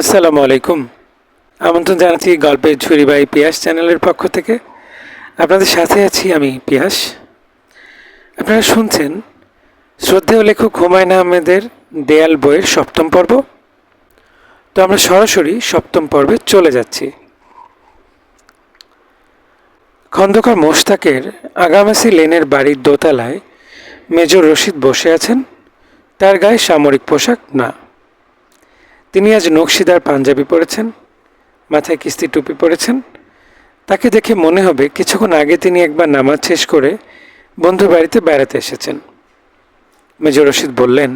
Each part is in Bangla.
আসসালামু আলাইকুম। আমন্ত্রণ জানাচ্ছি গল্পের ঝুরি বাই পিয়াস চ্যানেলের পক্ষ থেকে। আপনাদের সাথে আছি আমি পিয়াস। আপনারা শুনছেন শ্রদ্ধেয় লেখক হুমায়ুন আহমেদের দেয়াল বইয়ের সপ্তম পর্ব। তো আমরা সরাসরি সপ্তম পর্বে চলে যাচ্ছি। খন্দকার মোশতাকের আগামাসি লেনের বাড়ির দোতলায় মেজর রশিদ বসে আছেন। তার গায়ে সামরিক পোশাক না। তিনি আজ নকশিদার পাঞ্জাবি পরেছেন, মাথায় কিস্তি টুপি পরেছেন। তাকে দেখে মনে হবে কিছুক্ষণ আগে তিনি একবার নামাজ শেষ করে বন্ধুর বাড়িতে বেড়াতে এসেছেন। মেজর রশিদ বললেন,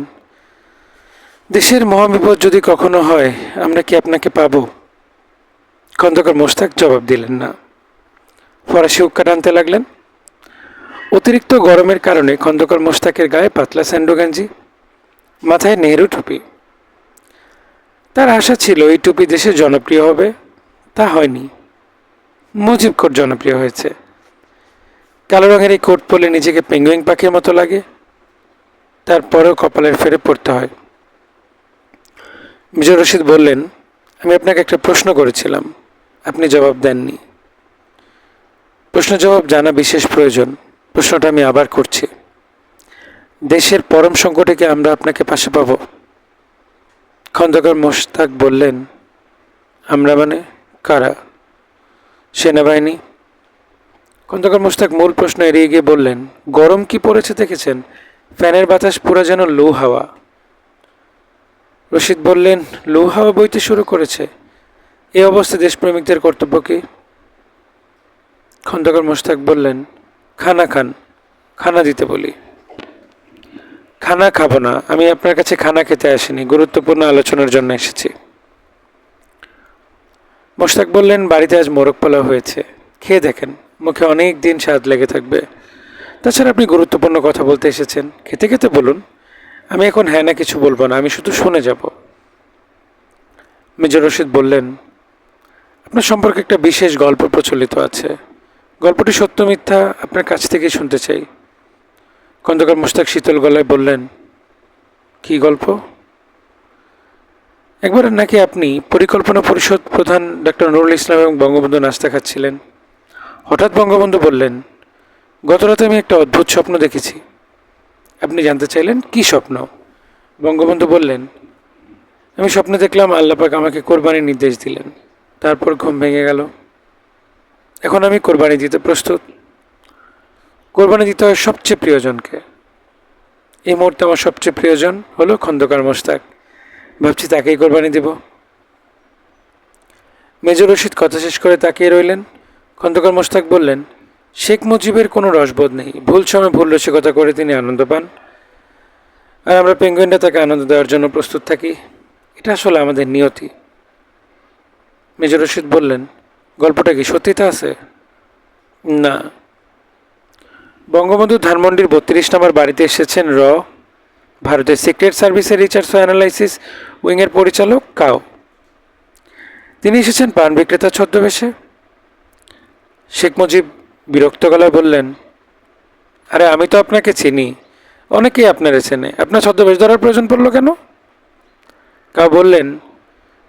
দেশের মহাবিপদ যদি কখনো হয়, আমরা কি আপনাকে পাব? খন্দকার মোশতাক জবাব দিলেন না। ফরাসি উক্কা টানতে লাগলেন। অতিরিক্ত গরমের কারণে খন্দকার মোশতাকের গায়ে পাতলা স্যান্ডো গেঞ্জি মাথায় নেহেরু টুপি। তার আশা ছিল এই টুপি দেশে জনপ্রিয় হবে। তা হয়নি। মুজিব কোট জনপ্রিয় হয়েছে। কালো রঙের এই কোট পরলে নিজেকে পেঙ্গুইন পাখির মতো লাগে। তারপরেও কপালের ফেরে পড়তে হয়। মিজর রশিদ বললেন, আমি আপনাকে একটা প্রশ্ন করেছিলাম। আপনি জবাব দেননি। প্রশ্ন জবাব জানা বিশেষ প্রয়োজন। প্রশ্নটা আমি আবার করছি। দেশের পরম সংকটে কি আমরা আপনাকে পাশে পাবো? খন্দকার মোশতাক বললেন, আমরা মানে কারা? সেনাবাহিনী? খন্দকার মোশতাক মূল প্রশ্ন এড়িয়ে গিয়ে বললেন, গরম কি পড়েছে দেখেছেন? ফ্যানের বাতাস পুরো যেন লু হাওয়া। রশিদ বললেন, লু হাওয়া বইতে শুরু করেছে। এ অবস্থায় দেশপ্রেমিকদের কর্তব্য কি? খন্দকার মোশতাক বললেন, খানা খান, খানা দিতে বলি। খানা খাব না। আমি আপনার কাছে খানা খেতে আসিনি। গুরুত্বপূর্ণ আলোচনার জন্য এসেছি। মোশতাক বললেন, বাড়িতে আজ মোরগ পোলাও হয়েছে। খেয়ে দেখেন, মুখে অনেক দিন স্বাদ লেগে থাকবে। তাছাড়া আপনি গুরুত্বপূর্ণ কথা বলতে এসেছেন। খেতে খেতে বলুন, আমি এখন হ্যাঁ না কিছু বলব না, আমি শুধু শুনে যাব। মেজর রশিদ বললেন, আপনার সম্পর্কে একটা বিশেষ গল্প প্রচলিত আছে। গল্পটি সত্য মিথ্যা আপনার কাছ থেকেই শুনতে চাই। খন্দকার মোশতাক শীতল গলায় বললেন, কি গল্প? একবার নাকি আপনি পরিকল্পনা পরিষদ প্রধান ডক্টর নুরুল ইসলাম এবং বঙ্গবন্ধু নাস্তা খাচ্ছিলেন। হঠাৎ বঙ্গবন্ধু বললেন, গত রাতে আমি একটা অদ্ভুত স্বপ্ন দেখেছি। আপনি জানতে চাইলেন কি স্বপ্ন? বঙ্গবন্ধু বললেন, আমি স্বপ্নে দেখলাম আল্লাপাক আমাকে কোরবানির নির্দেশ দিলেন। তারপর ঘুম ভেঙে গেল। এখন আমি কোরবানি দিতে প্রস্তুত। কোরবানি দিতে হয় সবচেয়ে প্রিয়জনকে। এই মুহূর্তে আমার সবচেয়ে প্রিয়জন হলো খন্দকার মোশতাক। ভাবছি তাকেই কোরবানি দেব। মেজর রশিদ কথা শেষ করে তাকিয়ে রইলেন। খন্দকার মোশতাক বললেন, শেখ মুজিবের কোনো রসবোধ নেই। ভুল সময় ভুল রসিকতা করে তিনি আনন্দ পান। আর আমরা পেঙ্গুইনরা তাকে আনন্দ দেওয়ার জন্য প্রস্তুত থাকি। এটা আসলে আমাদের নিয়তি। মেজর রশিদ বললেন, গল্পটা কি সত্যিটা আছে? না। বঙ্গবন্ধু ধানমন্ডির বত্রিশ নম্বর বাড়িতে এসেছেন র। ভারতের সিক্রেট সার্ভিসের রিসার্চ ও অ্যানালাইসিস উইংয়ের পরিচালক কাও। তিনি এসেছেন পান বিক্রেতা ছদ্মবেশে। শেখ মুজিব বিরক্ত গলায় বললেন, আরে আমি তো আপনাকে চিনি, অনেকেই আপনারা চেনে। আপনার ছদ্মবেশ ধরার প্রয়োজন পড়ল কেন? কাউ বললেন,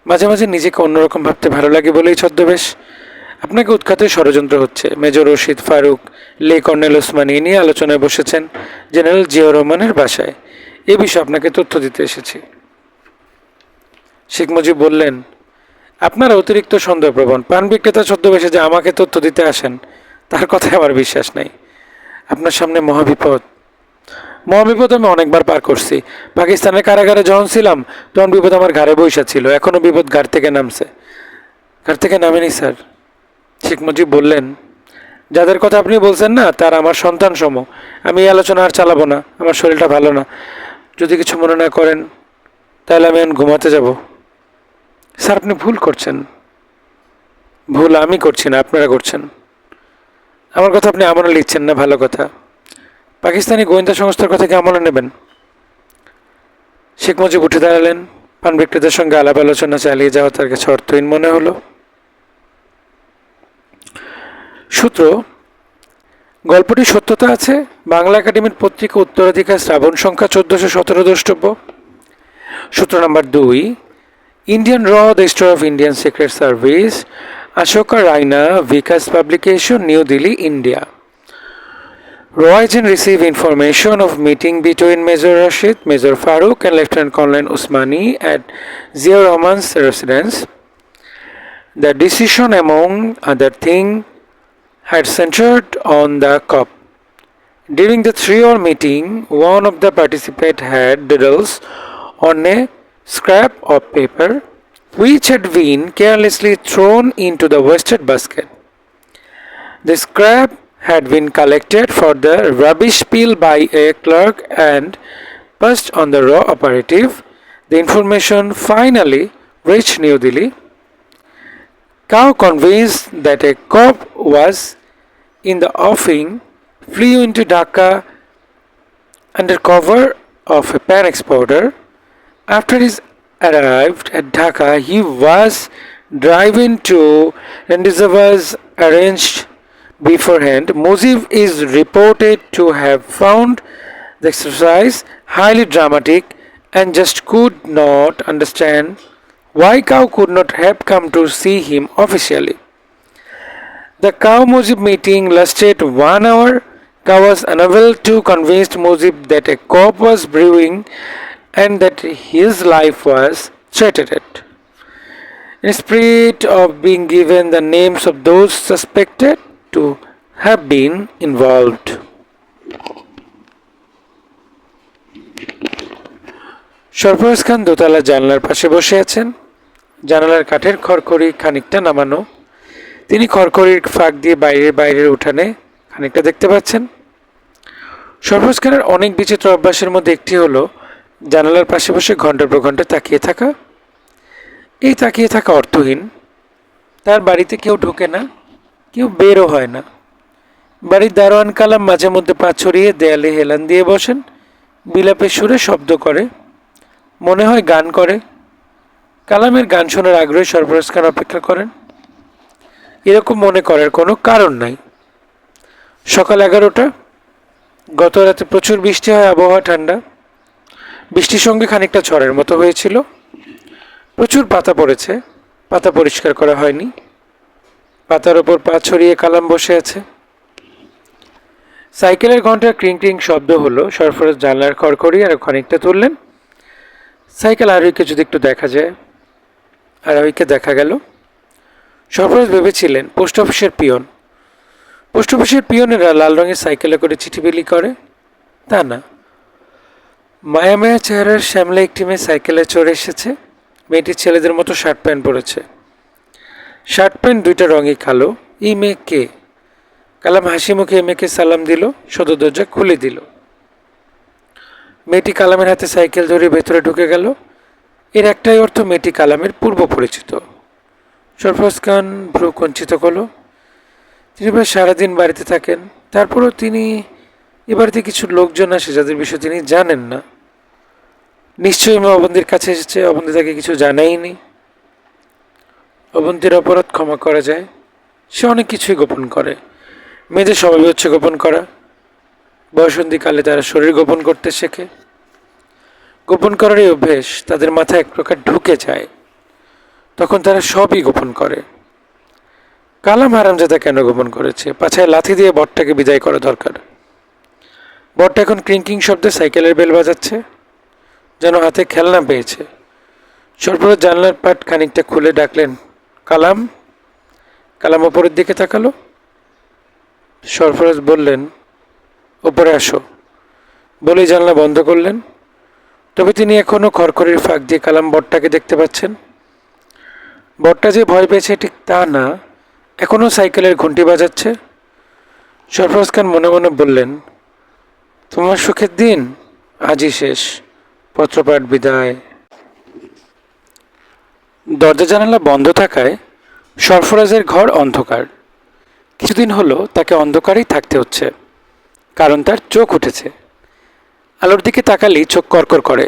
মাঝে মাঝে নিজেকে অন্যরকম ভাবতে ভালো লাগে বলেই ছদ্মবেশ। আপনাকে উৎখাতে ষড়যন্ত্র হচ্ছে। মেজর রশিদ ফারুক, লে কর্নেল ওসমানী নিয়ে আলোচনায় বসেছেন জেনারেল জিয়াউর রহমানের বাসায়। এ বিষয়ে আপনাকে তথ্য দিতে এসেছি। শেখ মুজিব বললেন, আপনার অতিরিক্ত সন্দেহপ্রবণ। পান বিক্রেতা ছদ্মবেশে যে আমাকে তথ্য দিতে আসেন, তার কথায় আমার বিশ্বাস নাই। আপনার সামনে মহাবিপদ। মহাবিপদ আমি অনেকবার পার করছি। পাকিস্তানের কারাগারে যখন ছিলাম, তখন বিপদ আমার ঘাড়ে বৈশা ছিল। এখনও বিপদ ঘাট থেকে নামছে। ঘাট থেকে নামেনি, স্যার। শেখ মুজিব বললেন, যাদের কথা আপনি বলছেন না, তার আমার সন্তান সম আমি এই আলোচনা আর চালাবো না, আমার শরীরটা ভালো না। যদি কিছু মনে না করেন, তাহলে আমি এখন ঘুমাতে যাব। স্যার, আপনি ভুল করছেন। ভুল আমি করছি না, আপনারা করছেন। আমার কথা আপনি আমলে লিখছেন না, ভালো কথা। পাকিস্তানি গোয়েন্দা সংস্থার কথা কি আমলে নেবেন? শেখ মুজিব উঠে দাঁড়ালেন। পান বিক্রেতার সঙ্গে আলাপ আলোচনা চালিয়ে যাওয়া তার কাছে অর্থহীন মনে হলো। সূত্র গল্পটি সত্যতা আছে, বাংলা একাডেমির পত্রিকা উত্তরাধিকার শ্রাবণ সংখ্যা চোদ্দশো সতেরো দ্রষ্টব্য। সূত্র নম্বর দুই, ইন্ডিয়ান র দ্য দেশ of Indian secret service, Ashoka Raina Vikas publication, new Delhi, India. র rays in receive information of meeting between major Rashid, major Farooq, and lieutenant colonel Osmani at Zia Rahman's residence. The decision among other thing had centered on the COP. During the three-hour meeting, one of the participants had doodles on a scrap of paper which had been carelessly thrown into the wasted basket. The scrap had been collected for the rubbish pile by a clerk and passed on the raw operative. The information finally reached New Delhi. Cow, convinced that a cop was in the offing, flew into Dhaka under cover of a pan exporter. After his arrived at Dhaka, he was driven to Rendezvous arranged beforehand. Mujib is reported to have found the exercise highly dramatic and just could not understand why Cow could not have come to see him officially. The Cow Mujib meeting lasted one hour. Cow was unable to convince Mujib that a cop was brewing and that his life was threatened. In spirit of being given the names of those suspected to have been involved. Sarfaraz Khan দোতলা জানলার পাশে বসে আছেন জানালার কাঠের খড়খড়ি খানিকটা নামানো তিনি খড়খড়ির ফাঁক দিয়ে বাইরের বাইরের উঠানে খানিকটা দেখতে পাচ্ছেন। সরফরাজ খানের অনেক বিচিত্র অভ্যাসের মধ্যে একটি হলো জানালার পাশে বসে ঘণ্টার পর ঘণ্টা তাকিয়ে থাকা। এই তাকিয়ে থাকা অর্থহীন। তার বাড়িতে কেউ ঢোকে না, কেউ বেরও হয় না। বাড়ির দারোয়ান কালাম মাঝে মধ্যে পা ছড়িয়ে দেয়ালে হেলান দিয়ে বসেন। বিলাপের সুরে শব্দ করে, মনে হয় গান করে। কালামের গান শোনার আগ্রহে সরফরাজ খান অপেক্ষা করেন। এরকম মনে করার কোনো কারণ নাই। সকাল এগারোটা গত রাতে প্রচুর বৃষ্টি হয়, আবহাওয়া ঠান্ডা। বৃষ্টির সঙ্গে খানিকটা ঝড়ের মতো হয়েছিল। প্রচুর পাতা পড়েছে, পাতা পরিষ্কার করা হয়নি। পাতার ওপর পা ছড়িয়ে কালাম বসে আছে। সাইকেলের ঘণ্টার ক্রিং ক্রিং শব্দ হলো, সরফরাজ জানলার খড়খড়ি আর খানিকটা তুললেন। সাইকেল আরোহীকে যদি একটু দেখা যায়, আরোহীকে দেখা গেল। সরফরাজ ভেবেছিলেন, পোস্ট অফিসের পিয়ন। পোস্ট অফিসের পিয়নেরা লাল রঙের সাইকেলে করে চিঠি বিলি করে? তা না। মায়া মায়া চেহারার শ্যামলা একটি মেয়ে সাইকেলে চড়ে এসেছে। মেয়েটি ছেলেদের মতো শার্ট প্যান্ট পরেছে। শার্ট প্যান্ট দুইটা রঙই কালো। এই মেয়ে কে? কালাম হাসি মুখে এই মেয়েকে সালাম দিল, সদর দরজা খুলে দিল। মেয়েটি কালামের হাতে সাইকেল ধরে ভেতরে ঢুকে গেল। এর একটাই অর্থ মেয়েটি কালামের পূর্ব পরিচিত সরফরাজ খান ভ্রু কঞ্চিত করল। তিনি প্রায় সারাদিন বাড়িতে থাকেন। তারপরও তিনি এ বাড়িতে কিছু লোকজন আসে যাদের বিষয়ে তিনি জানেন না। নিশ্চয়ই মা অবন্তীর কাছে এসেছে। অবন্তী তাকে কিছু জানাইনি অবন্তীর অপরাধ ক্ষমা করা যায়। সে অনেক কিছুই গোপন করে। মেয়েদের স্বভাবই হচ্ছে গোপন করা। বয়সন্ধিকালে তারা শরীর গোপন করতে শেখে। গোপন করার এই অভ্যেস তাদের মাথায় এক প্রকার ঢুকে যায়। তখন তারা সবই গোপন করে। কালাম হারামজাদা কেন গোপন করেছে? পাছায় লাথি দিয়ে বটটাকে বিদায় করা দরকার। বটটা এখন ক্রিঙ্কিং শব্দে সাইকেলের বেল বাজাচ্ছে, যেন হাতে খেলনা পেয়েছে। সরফরাজ জানলার পাট খানিকটা খুলে ডাকলেন, কালাম কালাম ওপরের দিকে তাকালো? সরফরাজ বললেন, ওপরে আসো। বলেই জানলা বন্ধ করলেন। তবে তিনি এখনও খড়খড়ির ফাঁক দিয়ে কালাম বটটাকে দেখতে পাচ্ছেন। বটটা যে ভয় পেয়েছে ঠিক তা না। এখনও সাইকেলের ঘন্টি বাজাচ্ছে। সরফরাজ খান মনে মনে বললেন, তোমার সুখের দিন, আজই শেষ। পত্রপাঠ বিদায়। দরজা জানালা বন্ধ থাকায় সরফরাজের ঘর অন্ধকার। কিছুদিন হলো তাকে অন্ধকারেই থাকতে হচ্ছে, কারণ তার চোখ উঠেছে। আলোর দিকে তাকালেই চোখ করকর করে।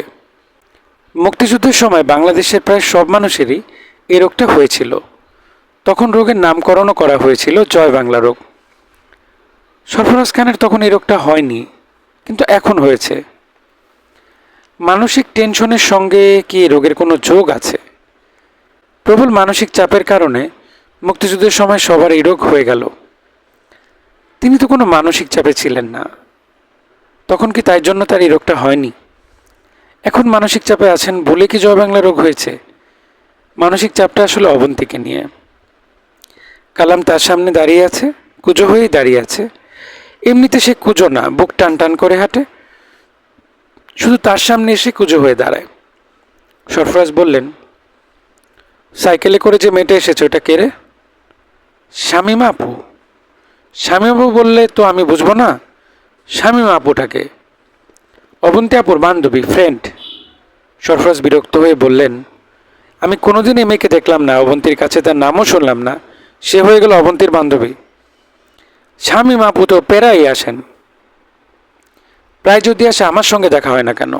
মুক্তিযুদ্ধের সময় বাংলাদেশের প্রায় সব মানুষেরই এই রোগটা হয়েছিল। তখন রোগের নামকরণও করা হয়েছিল, জয় বাংলা রোগ। সরফরাজ খানের তখন এই রোগটা হয়নি, কিন্তু এখন হয়েছে। মানসিক টেনশনের সঙ্গে কি রোগের কোনো যোগ আছে? প্রবল মানসিক চাপের কারণে মুক্তিযুদ্ধের সময় সবার এই রোগ হয়ে গেল। তিনি তো কোনো মানসিক চাপে ছিলেন না। তখন কি তাই জন্য তার এই রোগটা হয়নি? এখন মানসিক চাপে আছেন বলে কি জয় বাংলা রোগ হয়েছে? মানসিক চাপটা আসলে অবন্তীকে নিয়ে। কালাম তার সামনে দাঁড়িয়ে আছে, কুজো হয়েই দাঁড়িয়ে আছে। এমনিতে সে কুজো না, বুক টান টান করে হাঁটে। শুধু তার সামনে এসে কুজো হয়ে দাঁড়ায়। সরফরাজ বললেন, সাইকেলে করে যে মেয়েটা এসেছে, ওটা কে রে? শামিমা আপু। শামিমা আপু বললে তো আমি বুঝব না। শামিমা আপুটাকে অবন্তী আপুর বান্ধবী ফ্রেন্ড সরফরাজ বিরক্ত হয়ে বললেন আমি কোনোদিন এই মেয়েকে দেখলাম না, অবন্তীর কাছে তার নামও শুনলাম না। সে হয়ে গেল অবন্তীর বান্ধবী। স্বামী মাপু তো পেরাই আসেন। প্রায় যদি আসে আমার সঙ্গে দেখা হয় না কেন?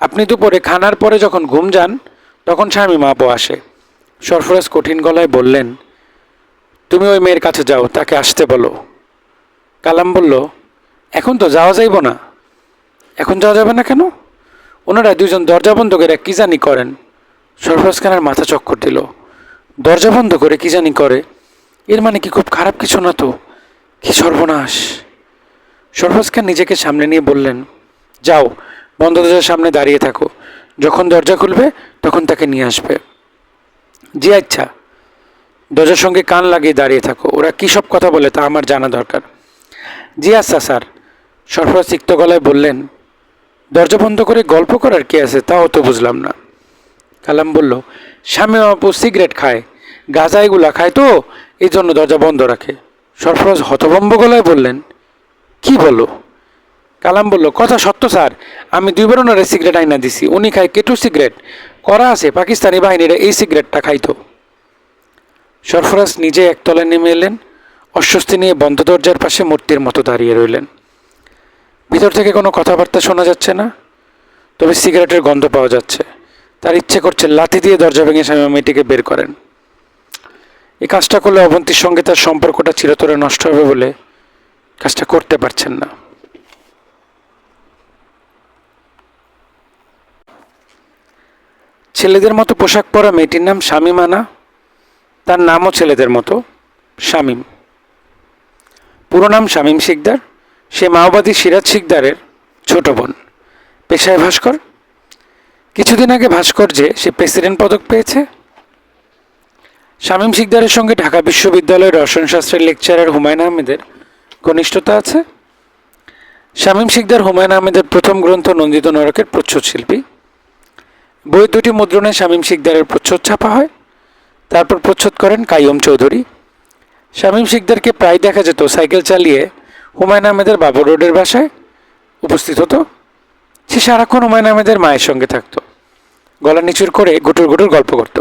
আপনি দুপুরে খানার পরে যখন ঘুম যান, তখন স্বামী মাপও আসে। সরফরাজ কঠিন গলায় বললেন, তুমি ওই মেয়ের কাছে যাও, তাকে আসতে বলো। কালাম বলল, এখন তো যাওয়া যাইব না। এখন যাওয়া যাবে না কেন? ওনারা দুজন দরজা বন্ধ করে কি জানি করেন। সরফরাজ খানের মাথা চক্কর দিল। দরজা বন্ধ করে কি জানি করে। এর মানে কি খুব খারাপ কিছু না তো? কি সর্বনাশ। সরফরাজ খান নিজেকে সামনে নিয়ে বললেন, যাও, বন্ধ দরজার সামনে দাঁড়িয়ে থাকো। যখন দরজা খুলবে, তখন তাকে নিয়ে আসবে। জি আচ্ছা। দরজার সঙ্গে কান লাগিয়ে দাঁড়িয়ে থাকো। ওরা কী সব কথা বলে তা আমার জানা দরকার। জি আচ্ছা স্যার। সরফরাজ তিক্ত গলায় বললেন, দরজা বন্ধ করে গল্প করার কি আছে তাও তো বুঝলাম না। কালাম বলল, স্বামী আপু সিগারেট খায় গাঁজা এগুলা খায় তো, এই জন্য দরজা বন্ধ রাখে। সরফরাজ হতভম্ব গলায় বললেন, কি বলো? কালাম বলল, কথা সত্য স্যার, আমি দুইবার ওনারে সিগারেট আইনা দিছি, উনি খায় কেটু সিগারেট করা আছে, পাকিস্তানি বাহিনীরা এই সিগারেটটা খাইতো। সরফরাজ নিজে একতলায় নেমে এলেন, অস্বস্তি নিয়ে বন্ধ দরজার পাশে মূর্তির মতো দাঁড়িয়ে রইলেন। ভিতর থেকে কোনো কথাবার্তা শোনা যাচ্ছে না, তবে সিগারেটের গন্ধ পাওয়া যাচ্ছে। তার ইচ্ছে করছে লাথি দিয়ে দরজা ভেঙে স্বামী মেয়েটিকে বের করেন। এই কাজটা করলে অবন্তীর সঙ্গে তার সম্পর্কটা চিরতরে নষ্ট হবে বলে কাজটা করতে পারছেন না। ছেলেদের মতো পোশাক পরা মেয়েটির নাম শামিমানা তার নামও ছেলেদের মতো শামীম। পুরো নাম শামীম শিকদার, সে মাওবাদী সিরাজ শিকদারের ছোট বোন। পেশায় ভাস্কর কিছুদিন আগে ভাস্কর্যে সে প্রেসিডেন্ট পদক পেয়েছে। শামীম শিকদারের সঙ্গে ঢাকা বিশ্ববিদ্যালয়ের রসায়নশাস্ত্রের লেকচারার হুমায়ুন আহমেদের ঘনিষ্ঠতা আছে। শামীম শিকদার হুমায়ুন আহমেদের প্রথম গ্রন্থ নন্দিত নরকের প্রচ্ছদ শিল্পী বই দুটি মুদ্রণে শামীম শিকদারের প্রচ্ছদ ছাপা হয়। তারপর প্রচ্ছদ করেন কাইয়ম চৌধুরী। শামীম শিকদারকে প্রায় দেখা যেত সাইকেল চালিয়ে হুমায়ুন আহমেদের বাবর রোডের বাসায় উপস্থিত হতো। সে সারাক্ষণ হুমায়ুন আহমেদের মায়ের সঙ্গে থাকতো। গলা নিচুর করে গুটুর গুটুর গল্প করত।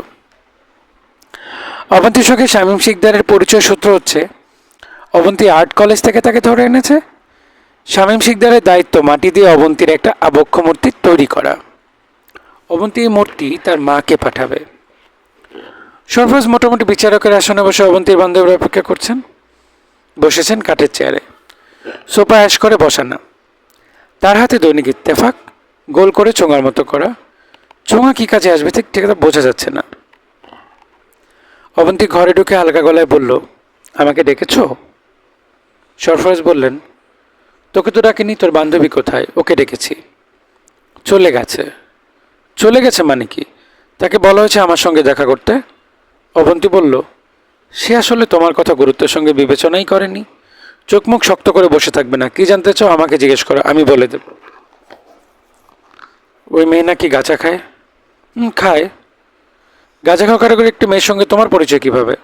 অবন্তীর সঙ্গে শামীম শিকদারের পরিচয় সূত্র হচ্ছে, অবন্তী আর্ট কলেজ থেকে তাকে ধরে এনেছে। শামীম শিকদারের দায়িত্ব মাটি দিয়ে অবন্তীর একটা আবক্ষ মূর্তি তৈরি করা। অবন্তী এই মূর্তি তার মাকে পাঠাবে। সরফরাজ মোটামুটি বিচারকের আসনে বসে অবন্তীর বান্ধবের অপেক্ষা করছেন। বসেছেন কাঠের চেয়ারে। সোফা অ্যাশ করে বসানো তার হাতে দৈনিক ইত্তেফাক, গোল করে চোঙার মতো করা। চোঙা কী কাজে আসবে ঠিক ঠিক বোঝা যাচ্ছে না। অবন্তী ঘরে ঢুকে হালকা গলায় বলল, আমাকে ডেকেছ? সরফরাজ বললেন, তোকে তো ডাকিনি, তোর বান্ধবী কোথায়? ওকে ডেকেছি। চলে গেছে। চলে গেছে মানে কি? তাকে বলা হয়েছে আমার সঙ্গে দেখা করতে? অবন্তী বলল, সে আসলে তোমার কথা গুরুত্বের সঙ্গে বিবেচনাই করেনি। চোখ মুখ শক্ত করে বসে থাকবে না। কি জানতে চাও আমাকে জিজ্ঞেস করো, আমি বলে দেব। ওই মেয়ে নাকি গাঁজা খায়? খায়। গাঁজা খাওয়া কারও একটি মেয়ের সঙ্গে, তোমার পরিচয় কীভাবে?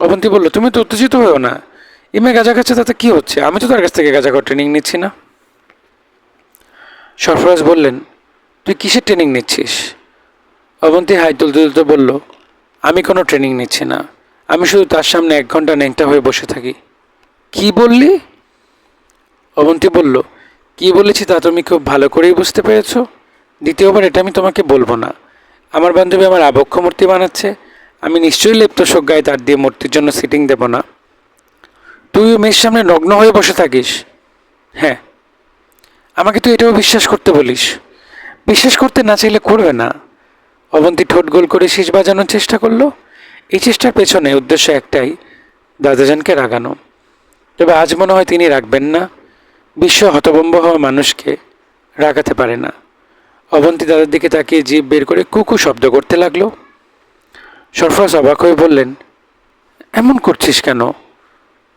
অবন্তী বলল, তুমি তো উত্তেজিত হয়েও না। এই মেয়ে গাঁজা খাচ্ছে, তাতে কি হচ্ছে? আমি তো তার কাছ থেকে গাঁজা খাওয়ার ট্রেনিং নিচ্ছি না। সরফরাজ বললেন, তুই কিসের ট্রেনিং নিচ্ছিস? অবন্তী হাই তুলতে তুলতে বলল, আমি কোনো ট্রেনিং নিচ্ছি না। আমি শুধু তার সামনে এক ঘণ্টা ন্যাংটা হয়ে বসে থাকি। কি বললি? অবন্তী বলল, কি বলেছি তা তুমি খুব ভালো করেই বুঝতে পেরেছ। দ্বিতীয়বার এটা আমি তোমাকে বলব না। আমার বান্ধবী আমার আবক্ষ মূর্তি বানাচ্ছে। আমি নিশ্চয়ই লেপ্ত সজ্ঞায় তার দিয়ে মূর্তির জন্য সিটিং দেব না। তুই মেয়ের সামনে নগ্ন হয়ে বসে থাকিস? হ্যাঁ। আমাকে তুই এটাও বিশ্বাস করতে বলিস। বিশ্বাস করতে না চাইলে করবে না। অবন্তী ঠোঁট গোল করে শীষ বাজানোর চেষ্টা করল। এই চেষ্টার পেছনে উদ্দেশ্য একটাই, দাদাজানকে রাগানো। তবে আজ মনে হয় তিনি রাখবেন না। বিশ্ব হতভম্ব হওয়া মানুষকে রাগাতে পারে না। অবন্তী দাদার দিকে তাকিয়ে জীব বের করে কুকু শব্দ করতে লাগল। সরফরাজ অবাক হয়ে বললেন, এমন করছিস কেন?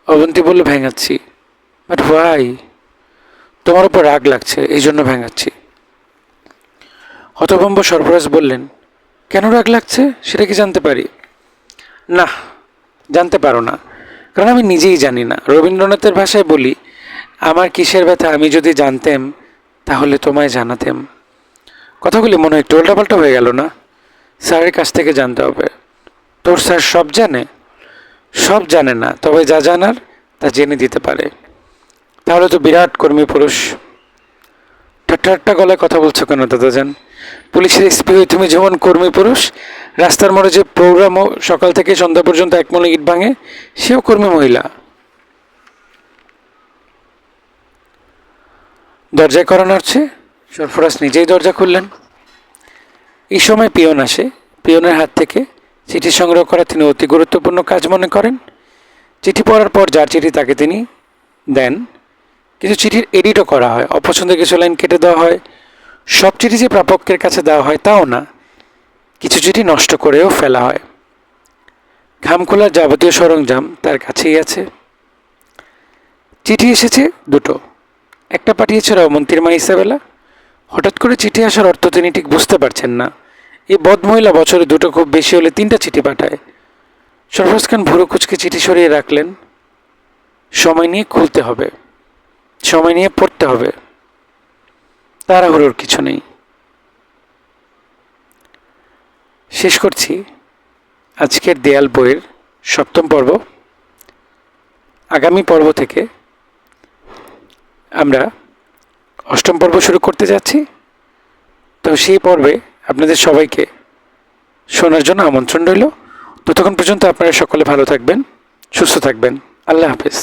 অবন্তী বলল, ভেঙাচ্ছি। বাট হোয়াই তোমার উপর রাগ লাগছে, এই জন্য ভেঙাচ্ছি। হতভম্ব সরফরাজ বললেন, কেন রাগ লাগছে? সেটা কি জানতে পারি? না, জানতে পারো না। কারণ আমি নিজেই জানি না। রবীন্দ্রনাথের ভাষায় বলি, আমার কিসের ব্যথা? আমি যদি জানতেম, তাহলে তোমায় জানাতেম। কথাগুলি মনে হয় একটু উল্টাপাল্টা হয়ে গেল না? স্যারের কাছ থেকে জানতে হবে। তোর স্যার সব জানে? সব জানে না, তবে যা জানার তা জেনে দিতে পারে। তাহলে তো বিরাট কর্মী পুরুষ। ঠাট্টা গলায় কথা বলছো কেন দাদা দাদাজান? পুলিশের এসপি হয়ে তুমি যেমন কর্মী পুরুষ, রাস্তার মোড়ে যে প্রোগ্রামও সকাল থেকে সন্ধ্যা পর্যন্ত এক মনে ইট ভাঙে, সেও কর্মী মহিলা। দরজায় করানো হচ্ছে সরফরাজ নিজেই দরজা খুললেন। এই সময় পিয়ন আসে, পিয়নের হাত থেকে চিঠি সংগ্রহ করা তিনি অতি গুরুত্বপূর্ণ কাজ মনে করেন। চিঠি পড়ার পর যার চিঠি তাকে তিনি দেন কিছু চিঠির এডিটও করা হয়, অপছন্দের কিছু লাইন কেটে দেওয়া হয়, সব চিঠি যে প্রাপকের কাছে দেওয়া হয় তাও না। কিছু চিঠি নষ্ট করেও ফেলা হয়। ঘাম খোলার যাবতীয় সরঞ্জাম তার কাছেই আছে। চিঠি এসেছে দুটো। একটা পাঠিয়েছে রমন্তীর মা ইসাবেলা। হঠাৎ করে চিঠি আসার অর্থ তিনি ঠিক বুঝতে পারছেন না। এই বদমহিলা বছরে দুটো খুব বেশি হলে তিনটা চিঠি পাঠায়। সরফরাজ খান ভুরু কুচকে চিঠি সরিয়ে রাখলেন। সময় নিয়ে খুলতে হবে। সময় নিয়ে পড়তে হবে। তাড়াহুড়োর কিছু নেই। শেষ করছি। আজকের দেয়াল বইয়ের সপ্তম পর্ব। আগামী পর্ব থেকে আমরা অষ্টম পর্ব শুরু করতে যাচ্ছি। তো সেই পর্বে আপনাদের সবাইকে শোনার জন্য আমন্ত্রণ রইল। ততক্ষণ পর্যন্ত আপনারা সকলে ভালো থাকবেন, সুস্থ থাকবেন। আল্লাহ হাফেজ।